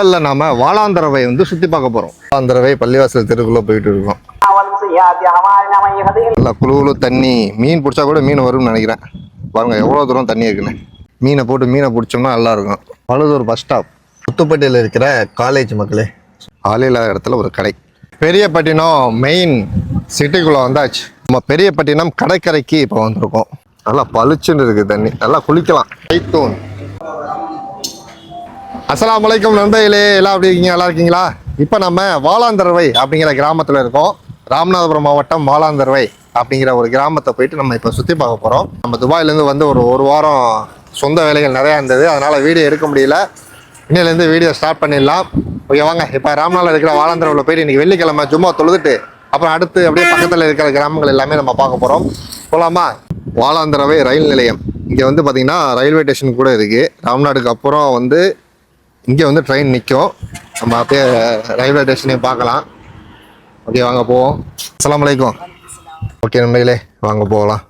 முதல்ல நாம வாலாந்தரவை வந்து சுத்தி பார்க்க போறோம். வாலாந்தரவை பள்ளிவாசல் தெருக்குள்ள போயிட்டு இருக்கோம். நல்லா குழுவுல தண்ணி மீன் பிடிச்சா கூட மீன் வரும்னு நினைக்கிறேன். பாருங்க எவ்வளோ தூரம் தண்ணி இருக்குன்னு. மீனை போட்டு மீனை பிடிச்சோம்னா நல்லா இருக்கும். பழுதூர் பஸ் ஸ்டாப் புத்துப்பட்டியில் இருக்கிற காலேஜ் மக்களே. ஆளில்லாத இடத்துல ஒரு கடை. பெரியப்பட்டினம் மெயின் சிட்டிக்குள்ளே வந்தாச்சு. நம்ம பெரியப்பட்டினம் கடைக்கரைக்கு இப்போ வந்திருக்கோம். நல்லா பளிச்சுன்னு இருக்குது தண்ணி. நல்லா குளிக்கலாம். கைத்தூண் அஸ்லாம் வலைக்கம் நண்பர்களே எல்லாம் அப்படி இருக்கீங்க? நல்லா இருக்கீங்களா? இப்போ நம்ம வாழாந்தர்வை அப்படிங்கிற கிராமத்தில் இருக்கோம். ராமநாதபுரம் மாவட்டம் வாழாந்தர்வை அப்படிங்கிற ஒரு கிராமத்தை போயிட்டு நம்ம இப்போ சுற்றி பார்க்க போகிறோம் நம்ம துபாயிலேருந்து வந்து ஒரு ஒரு வாரம் சொந்த வேலைகள் நிறையா இருந்தது. அதனால் வீடியோ எடுக்க முடியல. இன்னிலேருந்து வீடியோ ஸ்டார்ட் பண்ணிடலாம். ஓகே வாங்க. இப்போ ராமநாதில் இருக்கிற வாளாந்தரவில் போயிட்டு இன்றைக்கி வெள்ளிக்கிழமை சும்மா தொழுதுட்டு அப்புறம் அடுத்து அப்படியே பக்கத்தில் இருக்கிற கிராமங்கள் எல்லாமே நம்ம பார்க்க போகிறோம் போகலாமா வாலாந்தரவை ரயில் நிலையம். இங்கே வந்து பார்த்திங்கன்னா ரயில்வே ஸ்டேஷன் கூட இருக்குது ராம்நாடுக்கு அப்புறம் வந்து இங்கே வந்து ட்ரெயின் நிற்கும் நம்ம அப்படியே ரயில்வே ஸ்டேஷனையும் பார்க்கலாம். ஓகே வாங்க போவோம். அஸ்லாம் வலைக்கும் ஓகே நண்பர்களே வாங்க போகலாம்.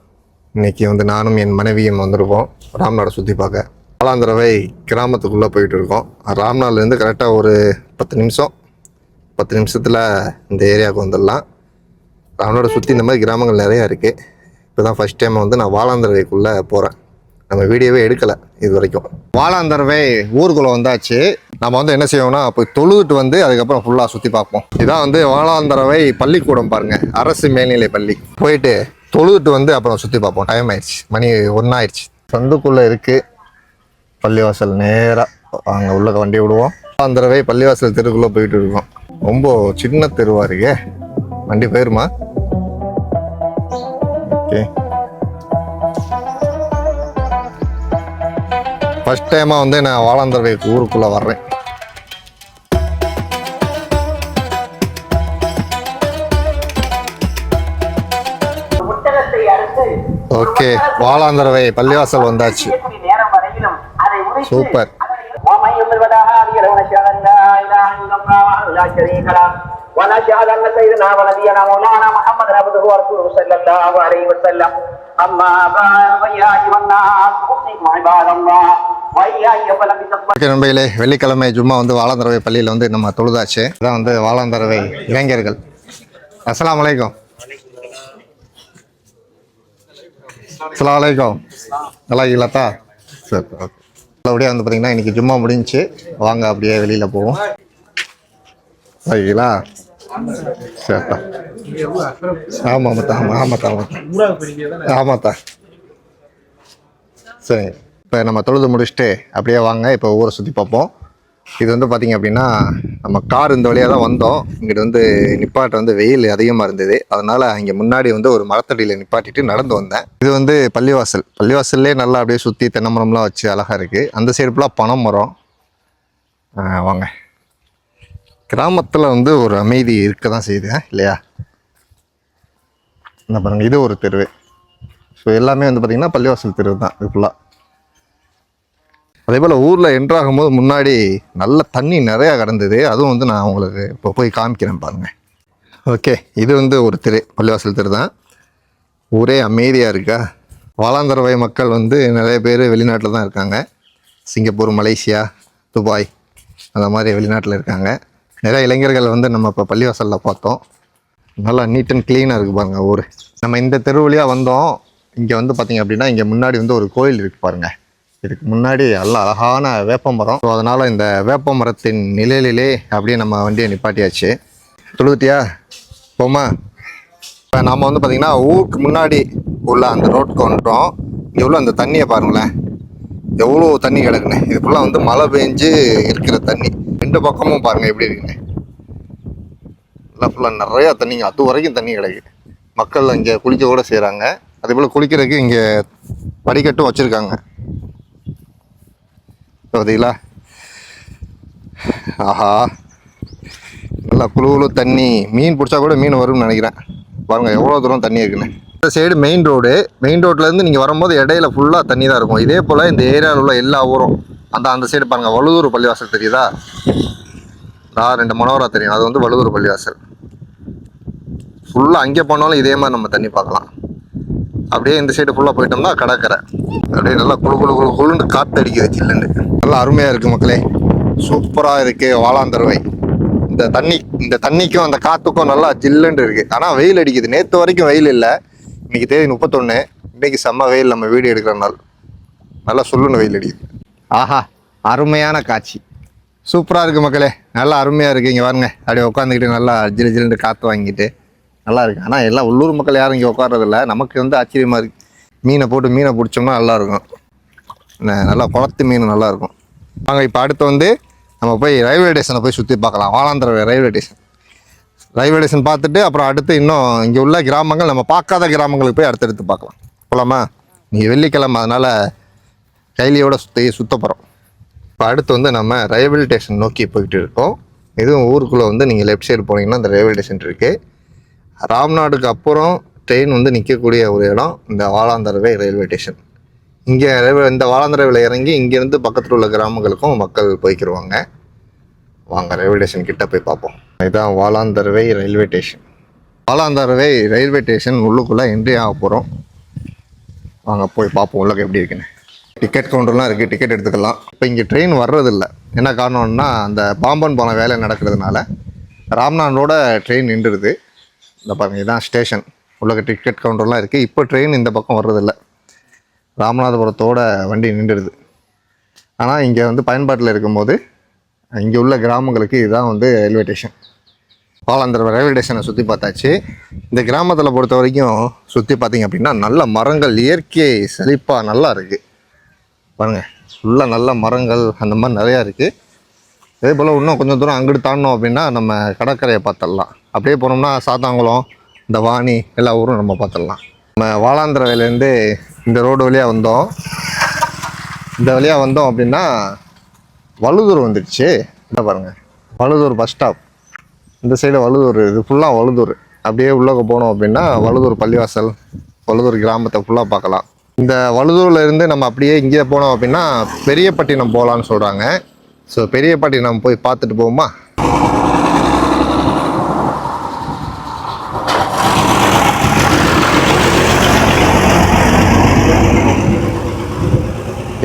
இன்றைக்கி வந்து நானும் என் மனைவியும் வந்திருக்கோம். ராம்நாடை சுற்றி பார்க்க. பாலாந்தரவை கிராமத்துக்குள்ளே போயிட்டு இருக்கோம். ராம்நாட்லேருந்து கரெக்டாக ஒரு பத்து நிமிஷம். பத்து நிமிஷத்தில் இந்த ஏரியாவுக்கு வந்துடலாம். ராம்நாடை சுற்றி இந்த மாதிரி கிராமங்கள் நிறையா இருக்குது இப்போ தான் ஃபஸ்ட் டைம் வந்து நான் வாலாந்தரவைக்குள்ளே போகிறேன் நம்ம வீடியோவே எடுக்கலை இது வரைக்கும் வாழாந்தரவை ஊருக்குள்ளே வந்தாச்சு. நம்ம வந்து என்ன செய்வோம்னா போய் தொழுதுட்டு வந்து அதுக்கப்புறம் ஃபுல்லாக சுற்றி பார்ப்போம். இதான் வந்து வாழாந்தரவை பள்ளிக்கூடம் பாருங்க. அரசு மேல்நிலை பள்ளி. போயிட்டு தொழுதுட்டு வந்து அப்புறம் சுற்றி பார்ப்போம். டைம் ஆயிடுச்சு. மணி ஒன்றாயிடுச்சு சந்துக்குள்ளே இருக்குது பள்ளிவாசல் நேராக அங்கே உள்ள வண்டி விடுவோம். வாழாந்தரவை பள்ளிவாசல் தெருக்குள்ளே போயிட்டு இருக்கோம். ரொம்ப சின்ன தெருவாக இருக்கே. வண்டி போயிருமா? ஓகே. ஃபர்ஸ்ட் டைமாக வந்து நான் வாழாந்தரவை ஊருக்குள்ளே வர்றேன் புத்தகத்தை அடுத்து ஓகே வாழாந்தரவை பள்ளிவாசல் வந்தாச்சு செய்யக்கூடிய நேரம் வரையிலும் அதை உரைத்து சூப்பர். ومن يضل فلا هادي له ونشهد ان لا اله الا الله وحده لا شريك له ونشهد ان سيدنا ونبينا مولانا محمد عبده ورسوله صلى الله عليه وسلم اما بعد فيا ايها الناس اوصيكم عباد الله واياي فلبتقوى ஓகே நண்பர்களே வெள்ளிக்கிழமை ஜும்மா வந்து வாழாந்தரவை பள்ளியில் வந்து நம்ம தொழுதாச்சு இதான் வந்து வாழாந்தரவை இளைஞர்கள் அஸ்லாம் வலைக்கம் அஸ்லாம் வலைக்கம் நல்லா இருக்கீங்களாத்தா சரி ஓகே நல்லபடியாக வந்து பார்த்தீங்கன்னா இன்றைக்கி ஜும்மா முடிஞ்சுச்சு வாங்க அப்படியே வெளியில் போவோம் சரிங்களா சரிப்பா ஆமாம் ஆமாத்தா ஆமாத்தா ஆமாத்தா சரி இப்போ நம்ம தொழுது முடிச்சுட்டு அப்படியே வாங்க இப்போ ஊரை சுற்றி பார்ப்போம். இது வந்து பார்த்திங்க அப்படின்னா நம்ம கார் இந்த வழியாக தான் வந்தோம். இங்கிட்டு வந்து நிப்பாட்ட வந்து வெயில் அதிகமாக இருந்தது. அதனால் இங்கே முன்னாடி வந்து ஒரு மரத்தடியில் நிப்பாட்டிட்டு நடந்து வந்தேன். இது வந்து பள்ளிவாசல். பள்ளிவாசல்லே நல்லா அப்படியே சுற்றி தென்னை மரம்லாம் வச்சு அழகாக இருக்குது அந்த சைடு ஃபுல்லாக பனை மரம் வாங்க. கிராமத்தில் வந்து ஒரு அமைதி இருக்க தான் செய்யுது இல்லையா? என்ன பாருங்கள் இது ஒரு தெருவு. ஸோ எல்லாமே வந்து பார்த்திங்கன்னா பள்ளிவாசல் தெருவு தான் இது ஃபுல்லாக அதே போல் ஊரில் என்ட்ராகும் போது முன்னாடி நல்ல தண்ணி நிறையா கிடந்தது. அதுவும் வந்து நான் உங்களுக்கு இப்போ போய் காமிக்கிறேன் பாருங்கள் ஓகே இது வந்து ஒரு தெரு பள்ளிவாசல் தெரு தான். ஊரே அமைதியாக இருக்கா? வாலாந்தரவை மக்கள் வந்து நிறைய பேர் வெளிநாட்டில் தான் இருக்காங்க. சிங்கப்பூர் மலேசியா துபாய் அந்த மாதிரி வெளிநாட்டில் இருக்காங்க. நிறைய இளைஞர்கள் வந்து நம்ம இப்போ பள்ளிவாசலில் பார்த்தோம். நல்லா நீட் அண்ட் க்ளீனாக இருக்குது பாருங்கள் ஊர். நம்ம இந்த தெரு வழியாக வந்தோம். இங்கே வந்து பார்த்திங்க அப்படின்னா இங்கே முன்னாடி வந்து ஒரு கோயில் இருக்குது பாருங்கள் இதுக்கு முன்னாடி நல்ல அழகான வேப்ப மரம் ஸோ அதனால் இந்த வேப்ப மரத்தின் நிழலிலே அப்படியே நம்ம வண்டியை நிப்பாட்டியாச்சு. தொழுதுட்டியா போமா இப்போ நம்ம வந்து பார்த்திங்கன்னா ஊருக்கு முன்னாடி உள்ள அந்த ரோட்டுக்கு வந்துட்டோம். இங்கே உள்ள அந்த தண்ணியை பாருங்களேன். எவ்வளோ தண்ணி கிடக்குண்ணே இது ஃபுல்லாக வந்து மழை பெஞ்சு இருக்கிற தண்ணி. ரெண்டு பக்கமும் பாருங்கள் எப்படி இருக்குண்ணே எல்லாம் ஃபுல்லாக நிறையா தண்ணிங்க அது வரைக்கும் தண்ணி கிடக்கு. மக்கள் இங்கே குளிக்க கூட செய்கிறாங்க அதே போல் குளிக்கிறதுக்கு இங்கே படிக்கட்டும் வச்சுருக்காங்க. பார்த்தீங்களா ஆஹா. நல்லா குழு தண்ணி. மீன் பிடிச்சா கூட மீன் வரும்னு நினைக்கிறேன். பாருங்கள் எவ்வளோ தூரம் தண்ணி இருக்குன்னு. இந்த சைடு மெயின் ரோடு மெயின் ரோட்லேருந்து நீங்கள் வரும்போது இடையில ஃபுல்லாக தண்ணி தான் இருக்கும். இதே போல் இந்த ஏரியாவில் உள்ள எல்லா ஊரும். அந்த அந்த சைடு பாருங்கள் வழுதூர் பள்ளிவாசல் தெரியுதா? நான் ரெண்டு மனோரா தெரியும். அது வந்து வழுதூர் பள்ளிவாசல். ஃபுல்லாக அங்கே போனாலும் இதே மாதிரி நம்ம தண்ணி பார்க்கலாம். அப்படியே இந்த சைடு ஃபுல்லாக போயிட்டோம்னா கடற்கரை. அப்படியே நல்லா குளு குளு குளு குளுன்னு காற்று அடிக்குது சில்லுன்னு. நல்லா அருமையாக இருக்குது மக்களே. சூப்பராக இருக்குது வாழாந்தருவை இந்த தண்ணி இந்த தண்ணிக்கும் அந்த காற்றுக்கும் நல்லா ஜில்லுன்னு இருக்குது ஆனால் வெயில் அடிக்குது. நேற்று வரைக்கும் வெயில் இல்லை. இன்றைக்கி தேதி முப்பத்தொன்று இன்னைக்கு செம்ம வெயில். நம்ம வீடு எடுக்கிற நாள். நல்லா சொல்லுன்னு வெயில் அடிக்குது. ஆஹா அருமையான காட்சி. சூப்பராக இருக்குது மக்களே. நல்லா அருமையாக இருக்குது இங்கே பாருங்க. அப்படியே உட்காந்துக்கிட்டு நல்லா ஜிலு ஜிலுன்னு காற்று வாங்கிட்டு. நல்லா இருக்கு ஆனால் எல்லாம் உள்ளூர் மக்கள் யாரும் இங்கே உட்காரதில்ல நமக்கு வந்து ஆச்சரியமாக இருக்கு. மீனை போட்டு மீனை பிடிச்சோம்னா நல்லாயிருக்கும். நல்லா குளத்து மீன் நல்லாயிருக்கும். நாங்கள் வாங்க இப்போ அடுத்து வந்து நம்ம போய் ரயில்வே ஸ்டேஷனை போய் சுற்றி பார்க்கலாம். Valanthara railway station. Railway station பார்த்துட்டு அப்புறம் அடுத்து இன்னும் இங்கே உள்ள கிராமங்கள் நம்ம பார்க்காத கிராமங்களுக்கு போய் அடுத்தடுத்து பார்க்கலாம். போகலாமா நீங்கள் வெள்ளிக்கிழமை அதனால் கைலியோட சுற்றி சுத்த போகிறோம் இப்போ அடுத்து வந்து நம்ம ரயில்வே ஸ்டேஷன் நோக்கி போய்கிட்டு இருக்கோம். இதுவும் ஊருக்குள்ளே வந்து நீங்கள் லெஃப்ட் சைடு போனீங்கன்னா அந்த ரயில்வே ஸ்டேஷன் இருக்குது ராம்நாடுக்கு அப்புறம் ட்ரெயின் வந்து நிற்கக்கூடிய ஒரு இடம் இந்த வாலாந்தரவை ரயில்வே ஸ்டேஷன் இங்கே ரயில்வே இந்த வாலாந்தரவில் இறங்கி இங்கேருந்து பக்கத்தில் உள்ள கிராமங்களுக்கும் மக்கள் போய்க்கிருவாங்க. வாங்க ரயில்வே ஸ்டேஷன் கிட்டே போய் பார்ப்போம். இதுதான் Valantharavai railway station Valantharavai railway station உள்ளுக்குள்ளே என்ட்ரி ஆக போகிறோம் வாங்க போய் பார்ப்போம் உள்ளக்கு எப்படி இருக்குன்னு. டிக்கெட் கவுண்டர்லாம் இருக்குது டிக்கெட் எடுத்துக்கலாம். இப்போ இங்கே ட்ரெயின் வர்றதில்ல. என்ன காரணம்னா அந்த பாம்பன் பாலம் வேலை நடக்கிறதுனால ராம்நாடோட ட்ரெயின் நின்றுடுது. இந்த பாருங்கள் இதுதான் ஸ்டேஷன். உள்ள டிக்கெட் கவுண்டர்லாம் இருக்குது இப்போ ட்ரெயின் இந்த பக்கம் வர்றதில்ல. ராமநாதபுரத்தோட வண்டி நின்றுடுது. ஆனால் இங்கே வந்து பயன்பாட்டில் இருக்கும்போது இங்கே உள்ள கிராமங்களுக்கு இதுதான் வந்து ரயில்வே ஸ்டேஷன் பாலாந்தர ரயில்வே ஸ்டேஷனை சுற்றி பார்த்தாச்சு. இந்த கிராமத்தில் பொறுத்த வரைக்கும் சுற்றி பார்த்தீங்க அப்படின்னா நல்ல மரங்கள் இயற்கை செழிப்பாக நல்லா இருக்குது பாருங்கள் ஃபுல்லாக நல்ல மரங்கள் அந்த மாதிரி நிறையா இருக்குது இதே போல் இன்னும் கொஞ்சம் தூரம் அங்கிட்டு தாண்டினோம் அப்படின்னா நம்ம கடற்கரையை பார்த்துடலாம். அப்படியே போனோம்னா சாத்தாங்குளம் இந்த வாணி எல்லா ஊரும் நம்ம பார்த்துடலாம். நம்ம வாலாந்திரவிலேருந்து இந்த ரோடு வழியாக வந்தோம். இந்த வழியாக வந்தோம் அப்படின்னா வழுதூர் வந்துடுச்சு. என்ன பாருங்கள் வழுதூர் பஸ் ஸ்டாப் இந்த சைடு வழுதூர் இது ஃபுல்லாக வழுதூர். அப்படியே உள்ளே போனோம் அப்படின்னா வழுதூர் பள்ளிவாசல் வழுதூர் கிராமத்தை ஃபுல்லாக பார்க்கலாம். இந்த வழுதூரில் இருந்து நம்ம அப்படியே இங்கே போனோம் அப்படின்னா பெரியப்பட்டினம் போகலான்னு சொல்கிறாங்க ஸோ பெரியப்பட்டினம் போய் பார்த்துட்டு போவோமா?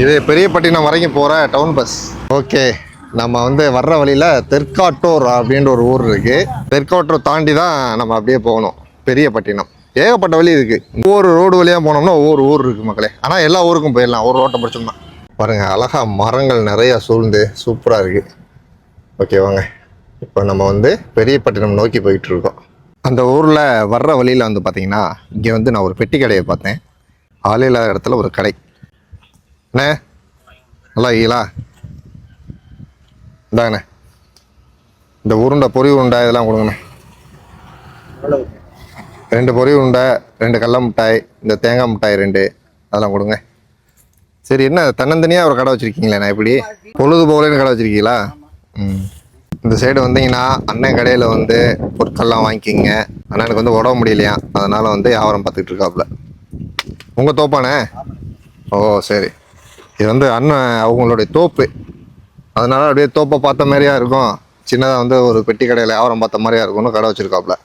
இது பெரியப்பட்டினம் வரைக்கும் போகிற டவுன் பஸ் ஓகே நம்ம வந்து வர்ற வழியில் தெற்காட்டூர் அப்படின்ற ஒரு ஊர் இருக்குது தெற்காட்டூர் தாண்டி தான் நம்ம அப்படியே போகணும். பெரியப்பட்டினம் ஏகப்பட்ட வழி இருக்குது ஒவ்வொரு ரோடு வழியாக போனோம்னா ஒவ்வொரு ஊர் இருக்குது மக்களே. ஆனால் எல்லா ஊருக்கும் போயிடலாம். ஒரு ரோட்டை பிடிச்சோம்னா. பாருங்க அழகா மரங்கள் நிறைய சூழ்ந்து சூப்பராக இருக்கு. ஓகே வாங்க. இப்போ நம்ம வந்து பெரியப்பட்டினம் நோக்கி போயிட்டு இருக்கோம். அந்த ஊரில் வர்ற வழியில் வந்து பார்த்தீங்கன்னா இங்கே வந்து நான் ஒரு பெட்டி கடையை பார்த்தேன். ஆளே இல்லாத இடத்துல ஒரு கடை. அண்ணே நல்லா இருக்கீங்களா? இந்தாங்கண்ணே. இந்த உருண்டை பொரி உருண்டை இதெல்லாம் கொடுங்கண்ணே. ரெண்டு பொரி உருண்டை ரெண்டு கடல மிட்டாய் இந்த தேங்காய் மிட்டாய் ரெண்டு அதெல்லாம் கொடுங்க. சரி என்ன தன்னந்தனியாக ஒரு கடை வச்சுருக்கீங்களே நான் எப்படி பொழுது போகலன்னு கடை வச்சுருக்கீங்களா? ம். இந்த சைடு வந்தீங்கன்னா அண்ணன் கடையில் வந்து பொருட்கள்லாம் வாங்கிக்கிங்க. அண்ணனுக்கு வந்து உடம்பு முடியலையா? அதனால் வந்து வியாபாரம் பார்த்துக்கிட்டு இருக்காப்புல. உங்கள் தோப்பானே? ஓ சரி. இது வந்து அண்ணன் அவங்களுடைய தோப்பு. அதனால் அப்படியே தோப்பை பார்த்த மாதிரியா இருக்கும். சின்னதாக வந்து ஒரு பெட்டி கடையில் வியாபாரம் பார்த்த மாதிரியா இருக்கும்னு கடை வச்சுருக்காப்புல.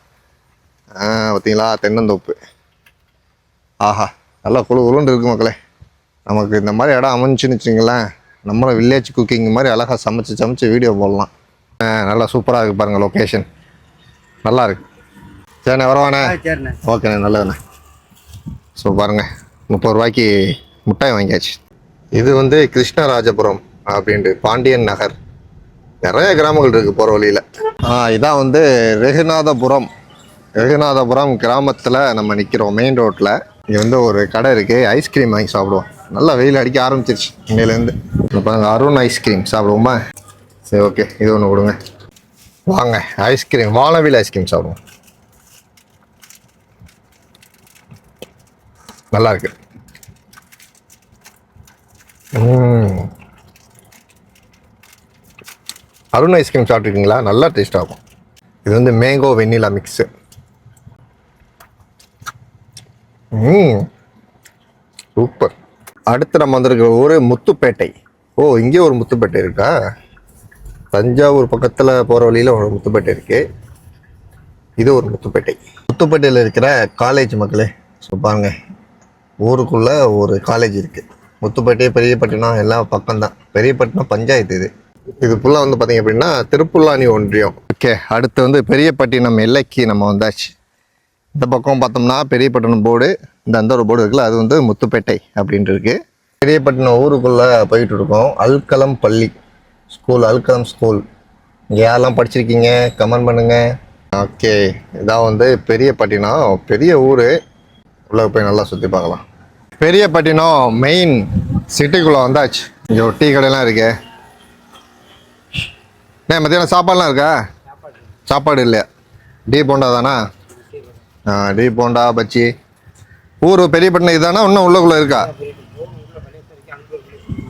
ஆ பார்த்தீங்களா? தென்னந்தோப்பு. ஆஹா நல்லா குழு குழுன்னு இருக்கு மக்களே. நமக்கு இந்த மாதிரி இடம் அமைஞ்சுன்னு வச்சுங்களேன் நம்மளும் வில்லேஜ் குக்கிங் மாதிரி அழகாக சமைச்சு சமைச்சு வீடியோ போடலாம். ஆ, நல்லா சூப்பராக இருக்கு பாருங்கள் லொக்கேஷன் நல்லா இருக்கு. சரிண்ணே வரவாண்ணே. ஓகேண்ணே நல்லதுண்ணே. ஸோ பாருங்க முப்பது ரூபாய்க்கு முட்டாய் வாங்கியாச்சு. இது வந்து கிருஷ்ணராஜபுரம் அப்படின்ட்டு பாண்டியன் நகர். நிறைய கிராமங்கள் இருக்கு போகிற வழியில். இதான் வந்து ரெகுநாதபுரம். ரெகுநாதபுரம் கிராமத்தில் நம்ம நிற்கிறோம் மெயின் ரோட்டில் இங்கே வந்து ஒரு கடை இருக்குது ஐஸ்கிரீம் வாங்கி சாப்பிடுவோம். நல்லா வெயில் அடிக்க ஆரம்பிச்சிருச்சு இன்னையிலேருந்து. இப்போ பாருங்க அருண் ஐஸ்கிரீம் சாப்பிடுவோமா? சரி ஓகே இது ஒன்று கொடுங்க. வாங்க ஐஸ்கிரீம் வானவில் ஐஸ்கிரீம் சாப்பிடுவோம். நல்லா இருக்கு. அருண் ஐஸ்கிரீம் சாப்பிட்ருக்கீங்களா நல்லா டேஸ்ட் ஆகும் இது வந்து மேங்கோ வெண்ணிலா மிக்ஸு சூப்பர். அடுத்து நம்ம வந்திருக்கிற ஊர் முத்துப்பேட்டை. ஓ இங்கே ஒரு முத்துப்பேட்டை இருக்கா? தஞ்சாவூர் பக்கத்தில் போகிற வழியில் ஒரு முத்துப்பேட்டை இருக்குது இது ஒரு முத்துப்பேட்டை. முத்துப்பேட்டையில் இருக்கிற காலேஜ் மக்களே ஸோ பாருங்கள் ஊருக்குள்ளே ஒரு காலேஜ் இருக்குது முத்துப்பேட்டை பெரியப்பட்டினம் எல்லாம் பக்கம்தான். பெரியப்பட்டினம் பஞ்சாயத்து இது. இது ஃபுல்லாக வந்து பார்த்திங்க அப்படின்னா திருப்புல்லானி ஒன்றியம். ஓகே அடுத்து வந்து பெரியப்பட்டினம் எல்லைக்கு நம்ம வந்தாச்சு. இந்த பக்கம் பார்த்தோம்னா பெரியப்பட்டினம் போர்டு இந்த அந்த ஒரு போர்டு இருக்குல்ல அது வந்து முத்துப்பேட்டை அப்படின்ட்டு இருக்குது பெரியப்பட்டினம் ஊருக்குள்ளே போயிட்டு இருக்கோம் அல்கலம் பள்ளி ஸ்கூல் அல்கலம் ஸ்கூல். இங்கே யாரெல்லாம் படிச்சிருக்கீங்க? கமெண்ட் பண்ணுங்கள் ஓகே இதான் வந்து பெரியப்பட்டினம். பெரிய ஊர். உள்ளே போய் நல்லா சுற்றி பார்க்கலாம். பெரியப்பட்டினம் மெயின் சிட்டிக்குள்ளே வந்தாச்சு. இங்கே ஒரு டீ கடையெல்லாம் இருக்கே. ஏன் மத்தியானம் சாப்பாடுலாம் இருக்கா? சாப்பாடு இல்லையா? டீ போண்டா தானா? டீ போண்டா பச்சி ஊர் பெரியப்பட்டினம் இதுதானா இன்னும் உள்ளக்குள்ளே இருக்கா?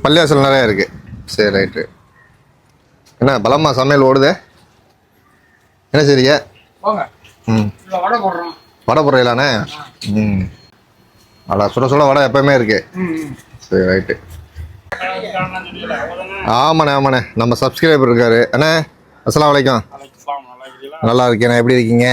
பள்ளியாசல் நிறையா இருக்கு. சரி ரைட்டு என்ன பலமா சமையல் ஓடுதே? என்ன சரிங்க ம். வடை போடுறீங்களாண்ணே? ம். அடா சுட சுட வடை எப்பவுமே இருக்கு. சரி ரைட்டு ஆமாண்ணே ஆமாண்ணே. நம்ம சப்ஸ்கிரைபர் இருக்காரு. அண்ணே அஸ்ஸலாமு அலைக்கும். நல்லா இருக்கேண்ணே. எப்படி இருக்கீங்க?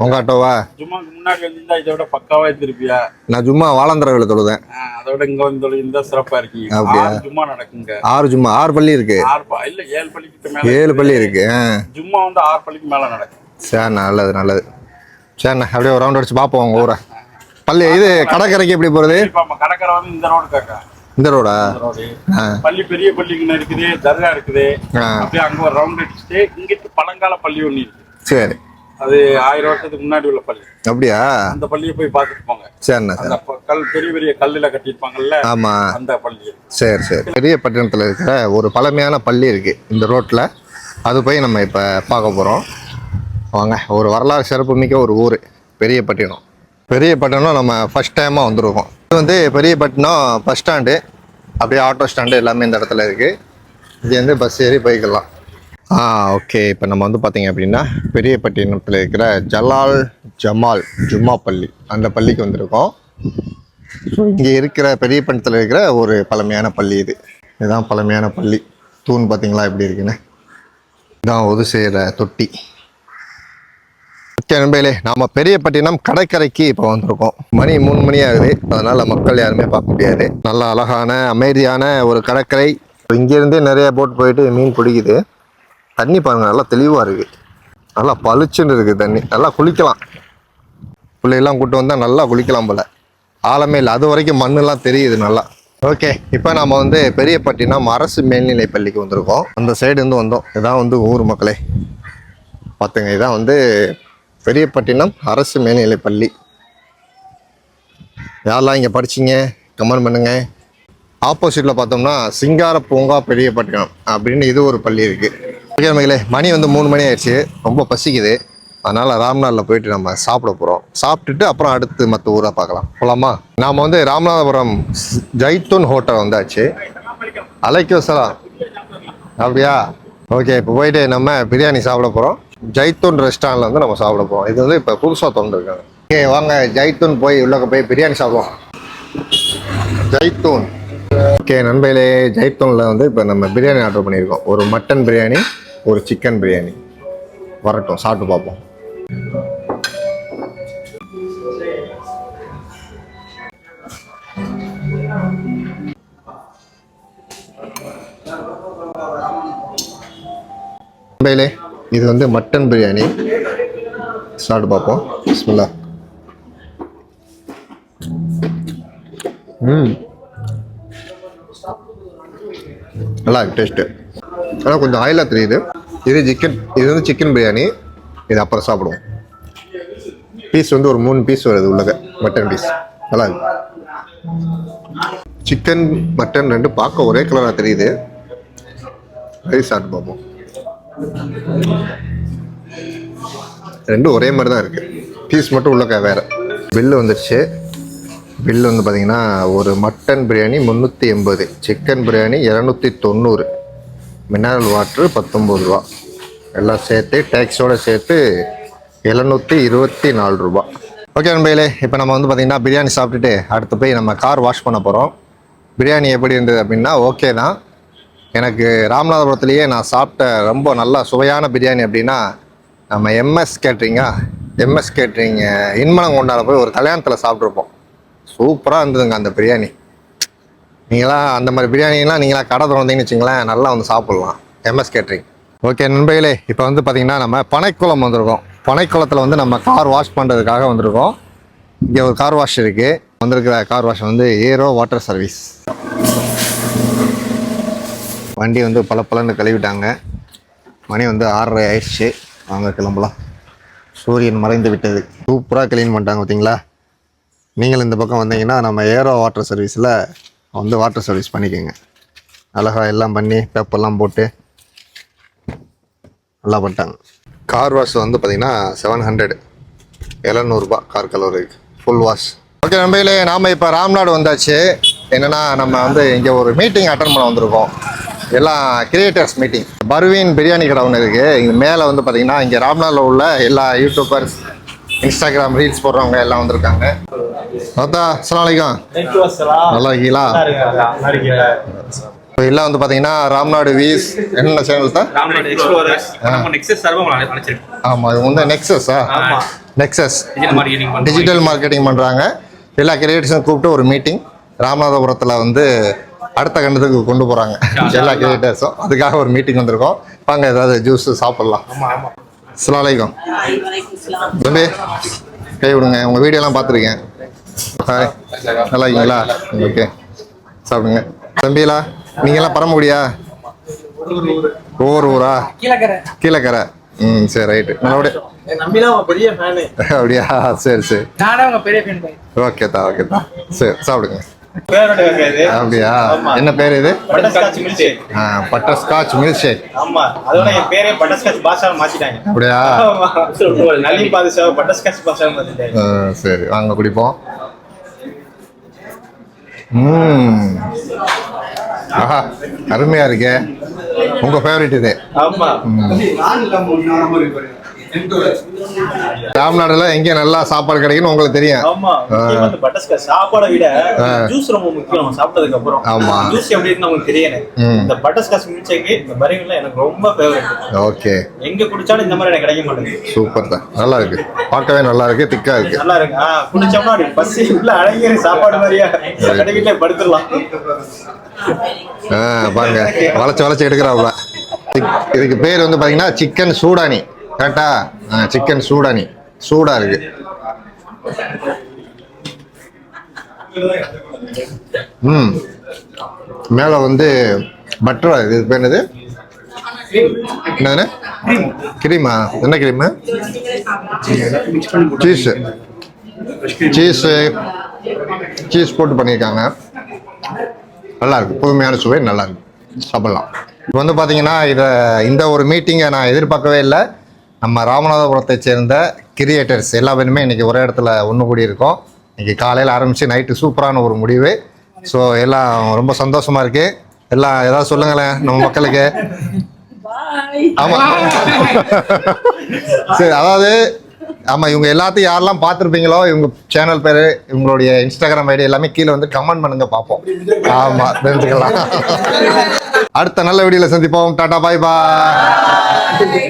உங்க ஆட்டோவா ஜும்மாக்கு முன்னாடி வந்திருந்தா இதை விட பக்காவா எடுத்திருப்பியா நான் சும்மா வாழந்தரவில் தொழுதேன். ஆ, அதை விட இங்க வந்து இருந்தா சிறப்பா இருக்கீங்க. அப்படியா? ஜும்மா நடக்குங்க. ஆறு சும்மா ஆறு பள்ளி இருக்கு. ஆறு இல்ல ஏழு பள்ளிக்கு மேல ஏழு பள்ளி இருக்கு ஜும்மா வந்து ஆறு பள்ளிக்கு மேல நடக்கும் சரி நல்லது நல்லது. சரிண்ணே அப்படியே ஒரு ரவுண்ட் அடிச்சு பார்ப்போம் உங்க ஊரை. பள்ளி இது கடற்கரைக்கு எப்படி நம்ம கடற்கரை வந்து இந்த ரோடு கேட்க இந்த ரோடா? பள்ளி பெரிய பள்ளிக்குன்னு இருக்குது தர்கா இருக்குது. அப்படியே அங்க ஒரு ரவுண்ட் அடிச்சுட்டு இங்கிட்டு பழங்கால பள்ளி ஒண்ணு இருக்கு. சரி. அது ஆயிரம் வருஷத்துக்கு முன்னாடி உள்ள பள்ளி. அப்படியா? அந்த பள்ளியை போய் பார்த்துட்டு போங்க. சரிண்ணே அந்த கல் பெரிய பெரிய கல்லுல கட்டியிருப்பாங்கல்ல ஆமாம் அந்த பள்ளி. சரி சரி. பெரிய பட்டணத்தில் இருக்கிற ஒரு பழமையான பள்ளி இருக்குது இந்த ரோட்டில் அது போய் நம்ம இப்போ பார்க்க போகிறோம் வாங்க ஒரு வரலாறு சிறப்புமிக்க ஒரு ஊர். பெரியப்பட்டினம் பெரியப்பட்டினம் நம்ம ஃபஸ்ட் டைமாக வந்திருக்கோம். இது வந்து பெரியப்பட்டினம் பஸ் ஸ்டாண்டு அப்படியே ஆட்டோ ஸ்டாண்டு எல்லாமே இந்த இடத்துல இருக்குது இது வந்து பஸ் ஏறி போய்க்கலாம். ஆ ஓகே இப்போ நம்ம வந்து பார்த்தீங்க அப்படின்னா பெரியப்பட்டினத்தில் இருக்கிற ஜலால் ஜமால் ஜும்மா பள்ளி. அந்த பள்ளிக்கு வந்திருக்கோம். ஸோ இங்கே இருக்கிற பெரிய பட்டினத்தில் இருக்கிற ஒரு பழமையான பள்ளி இது. இதுதான் பழமையான பள்ளி. தூண் பார்த்தீங்களா எப்படி இருக்குன்னு? இதான் ஒது செய்கிற தொட்டி. ஓகே நண்பர்களே நாம பெரியப்பட்டினம் கடற்கரைக்கு இப்போ வந்திருக்கோம். மணி மூணு மணி ஆகுது. அதனால மக்கள் யாருமே பார்க்க முடியாது. நல்ல அழகான அமைதியான ஒரு கடற்கரை. இங்கேருந்தே நிறைய போட் போயிட்டு மீன் பிடிக்குது. தண்ணி பாருங்க நல்லா தெளிவாக இருக்கு. நல்லா பளிச்சுன்னு இருக்குது தண்ணி. நல்லா குளிக்கலாம். பிள்ளையெல்லாம் கூட்டு வந்தால் நல்லா குளிக்கலாம் போல. ஆழமே இல்லை. அது வரைக்கும் மண்ணெல்லாம் தெரியுது நல்லா. ஓகே இப்போ நம்ம வந்து பெரியப்பட்டினம் அரசு மேல்நிலை பள்ளிக்கு வந்திருக்கோம். அந்த சைடு இருந்து வந்தோம். இதான் வந்து ஊர் மக்களே. பார்த்துங்க இதான் வந்து பெரியப்பட்டினம் அரசு மேல்நிலை பள்ளி. யாரெல்லாம் இங்கே படிச்சீங்க? கமெண்ட் பண்ணுங்கள் ஆப்போசிட்டில் பார்த்தோம்னா சிங்கார பூங்கா பெரியப்பட்டினம் அப்படின்னு இது ஒரு பள்ளி இருக்குது ஓகே மணி வந்து மூணு மணி ஆயிடுச்சு. ரொம்ப பசிக்குது. அதனால் ராம்நாதில் போயிட்டு நம்ம சாப்பிட போகிறோம் சாப்பிட்டுட்டு அப்புறம் அடுத்து மற்ற ஊரை பார்க்கலாம். போகலாமா நாம் வந்து ராமநாதபுரம் ஜைத்தூன் ஹோட்டல் வந்தாச்சு. அலைக்கும் சலாம் அப்படியா? ஓகே இப்போ போயிட்டு நம்ம பிரியாணி சாப்பிட போகிறோம் ஜைத்தூன் ரெஸ்டாரண்ட்ல வந்து நம்ம சாப்பிட போகிறோம் இது வந்து இப்போ புதுசாக திறந்துருக்காங்க. ஓகே வாங்க ஜைத்தூன் போய் உள்ளக்க போய் பிரியாணி சாப்பிடுவோம். ஜைத்தூன். ஓகே நண்பையிலே ஜைத்தூனில் வந்து இப்போ நம்ம பிரியாணி ஆர்டர் பண்ணியிருக்கோம். ஒரு மட்டன் பிரியாணி ஒரு சிக்கன் பிரியாணி. வரட்டும் சாப்பிட்டு பார்ப்போம். நண்பையிலே இது வந்து மட்டன் பிரியாணி. சாப்பிட்டு பார்ப்போம். பிஸ்மில்லா. ம். நல்லா இருக்கு டேஸ்ட்டு ஆனால் கொஞ்சம் ஆயிலாக தெரியுது. இது சிக்கன் இது வந்து சிக்கன் பிரியாணி. இது அப்புறம் சாப்பிடுவோம். பீஸ் வந்து ஒரு மூணு பீஸ் வருது உள்ளது மட்டன் பீஸ் நல்லா இருக்கு. சிக்கன் மட்டன் ரெண்டு பார்க்க ஒரே கலராக தெரியுது. ரைஸ் சாப்பிட்டு பார்ப்போம். ரெண்டும் ஒரே மாதிரி தான் இருக்குது பீஸ் மட்டும் உள்ளக்கா வேறு. பில்லு வந்துடுச்சு பில்லு வந்து பார்த்தீங்கன்னா ஒரு மட்டன் பிரியாணி முந்நூற்றி எண்பது சிக்கன் பிரியாணி இரநூத்தி தொண்ணூறு மினரல் வாட்ரு பத்தொம்பது ரூபா. எல்லாம் சேர்த்து டேக்ஸோடு சேர்த்து எழுநூற்றி இருபத்தி நாலு ரூபா. ஓகே நண்பையிலே இப்போ நம்ம வந்து பார்த்திங்கன்னா பிரியாணி சாப்பிட்டுட்டு அடுத்து போய் நம்ம கார் வாஷ் பண்ண போகிறோம் பிரியாணி எப்படி இருந்தது அப்படின்னா ஓகே தான். எனக்கு ராமநாதபுரத்துலேயே நான் சாப்பிட்ட ரொம்ப நல்லா சுவையான பிரியாணி அப்படின்னா நம்ம எம்எஸ் கேட்ரிங்கா எம்எஸ் கேட்ரிங் இன்மனங்கொண்டால போய் ஒரு கல்யாணத்தில் சாப்பிட்ருப்போம் சூப்பராக இருந்ததுங்க அந்த பிரியாணி. நீங்களாம் அந்த மாதிரி பிரியாணிலாம் நீங்களாம் கடை திறந்தீங்கன்னு வச்சிங்களேன் நல்லா வந்து சாப்பிட்லாம். எம்எஸ் கேட்ரிங் ஓகே நண்பர்களே இப்போ வந்து பார்த்திங்கன்னா நம்ம பனைக்குளம் வந்திருக்கோம். பனைக்குளத்தில் வந்து நம்ம கார் வாஷ் பண்ணுறதுக்காக வந்திருக்கோம். இங்கே ஒரு கார் வாஷ் இருக்குது வந்திருக்கிற கார் வாஷ் வந்து ஏரோ வாட்டர் சர்வீஸ். வண்டி வந்து பல பலன்னு கழுவிட்டாங்க. மணி வந்து ஆறரை ஆயிடுச்சு. வாங்க கிளம்பலாம். சூரியன் மறைந்து விட்டது. சூப்பராக க்ளீன் பண்ணிட்டாங்க பார்த்தீங்களா நீங்கள் இந்த பக்கம் வந்தீங்கன்னா நம்ம ஏரோ வாட்டர் சர்வீஸில் வந்து வாட்டர் சர்வீஸ் பண்ணிக்கோங்க. அழகாக எல்லாம் பண்ணி பேப்பர்லாம் போட்டு நல்லா பண்ணிட்டாங்க. கார் வாஷ் வந்து பார்த்தீங்கன்னா செவன் ஹண்ட்ரட் எழுநூறுபா கார் கலருக்கு ஃபுல் வாஷ் ஓகே நம்பையிலே நாம் இப்போ ராம்நாடு வந்தாச்சு. என்னென்னா நம்ம வந்து இங்கே ஒரு மீட்டிங் அட்டன் பண்ண வந்திருக்கோம். எல்லாம் கிரியேட்டர்ஸ் மீட்டிங் பர்வீன் பிரியாணி கடை ஒன்று இருக்குது இங்கே மேலே வந்து பார்த்தீங்கன்னா இங்கே ராம்நாடில் உள்ள எல்லா யூடியூபர்ஸ் இன்ஸ்டாகிராம் ரீல்ஸ் போடுறவங்க எல்லாம் வந்திருக்காங்க. அத்தா அஸ்ஸலாமு அலைக்கும். நல்லா இருக்கீங்களா? இப்போ எல்லாம் வந்து பார்த்தீங்கன்னா ராம்நாடு வீஸ் என்னென்ன சேனல் தான் ஆமாம் இது வந்து நெக்ஸஸா ஆமா. நெக்ஸஸ் டிஜிட்டல் மார்க்கெட்டிங் பண்ணுறோம் டிஜிட்டல் மார்க்கெட்டிங் பண்ணுறாங்க எல்லா கிரியேட்டர்ஸும் கூப்பிட்டு ஒரு மீட்டிங் ராமநாதபுரத்தில் வந்து அடுத்த கண்டத்துக்கு கொண்டு போகிறாங்க எல்லா கிரியேட்டர்ஸும் அதுக்காக ஒரு மீட்டிங் வந்திருக்கோம். வாங்க ஏதாவது ஜூஸ் சாப்பிட்லாம். அஸ்ஸலாமு அலைக்கும். தம்பி கை விடுங்க. உங்கள் வீடியோலாம் பார்த்துருக்கேன். ஹாய் நல்லா இருக்கீங்களா? ஓகே சாப்பிடுங்க. தம்பிகளா நீங்களாம் பரமக்குடியா ஒவ்வொரு ஊரா? கீழக்கரை. கீழக்கரை. ம் சரி ரைட்டு நல்லபடியா அப்படியா. சரி சரி. நானே உங்க பெரிய ஃபேன் பாய் ஓகே தான் சரி சாப்பிடுங்க. அப்படியா? என்ன பேர் இது? Butterscotch milk shake butterscotch milkshake ஆமா. அதோட என் பேரே பட்டர்ஸ்காட்ச் பாஷாவை மாத்திட்டாங்க. அப்படியா. நல்லி பாதுஷா மாத்திட்டாங்க. சரி. வாங்க குடிப்போம். ம். ஆஹா அருமையா இருக்கே. உங்க ஃபேவரட் இது. ஆமா. ராம்நாடுல எங்க நல்லா சாப்பாடு கிடைக்குன்னு உங்களுக்கு தெரியும். ஆமா பட்டர்ஸ்காட்ச் சாப்பாடை விட ஜூஸ் ரொம்ப முக்கியம் சாப்பிட்டதுக்கு அப்புறம். ஆமா. ஜூஸ் எப்படி உங்களுக்கு தெரியணும் ம். இந்த பட்டர்ஸ்காட்ச் மில்க் ஷேக் இந்த பரிவில எனக்கு ரொம்ப ஃபேவரட் ஓகே. எங்க குடிச்சாலும் இந்த மாதிரி எனக்கு கிடைக்க மாட்டேங்குது. சூப்பர் தான் நல்லா இருக்கு. பார்க்கவே நல்லா இருக்கு. திக்கா இருக்கு. நல்லா இருக்கு. ஆ குடிச்சோம்னா அப்படி பசி உள்ள அழகிற சாப்பாடு மாதிரியா கடைக்கிட்டே படுத்துடலாம். ஆ பாருங்க. வளைச்சு வளைச்சு எடுக்கிறாப்புல. இதுக்கு பேர் வந்து பாத்தீங்கன்னா சிக்கன் சூடானி கரெக்டா? சிக்கன் சூடானி சூடா இருக்கு. ம். மேலே வந்து பட்டரா இது பேர் என்னது என்னது கிரீமா என்ன கிரீமு சீஸ் சீஸு சீஸ் போட்டு பண்ணியிருக்காங்க நல்லா இருக்கு. புதுமையான சுவை நல்லா இருக்கு. சாப்பிடலாம். இப்போ வந்து பார்த்தீங்கன்னா இதை இந்த ஒரு மீட்டிங்கை நான் எதிர்பார்க்கவே இல்லை. நம்ம ராமநாதபுரத்தை சேர்ந்த கிரியேட்டர்ஸ் எல்லா பேருமே இன்னைக்கு ஒரே இடத்துல ஒன்று கூடி இருக்கோம் இன்னைக்கு காலையில் ஆரம்பித்து நைட்டு சூப்பரான ஒரு முடிவு. ஸோ எல்லாம் ரொம்ப சந்தோஷமா இருக்கு. எல்லாம் ஏதாவது சொல்லுங்களேன் நம்ம மக்களுக்கு. ஆமாம் சரி அதாவது ஆமாம் இவங்க எல்லாத்தையும் யாரெல்லாம் பார்த்துருப்பீங்களோ இவங்க சேனல் பேர் இவங்களுடைய இன்ஸ்டாகிராம் ஐடி எல்லாமே கீழே வந்து கமெண்ட் பண்ணுங்க பார்ப்போம். ஆமாம் தெரிஞ்சுக்கலாம். அடுத்த நல்ல வீடியோவில் சந்திப்போம். டாடா பாய் பாய்.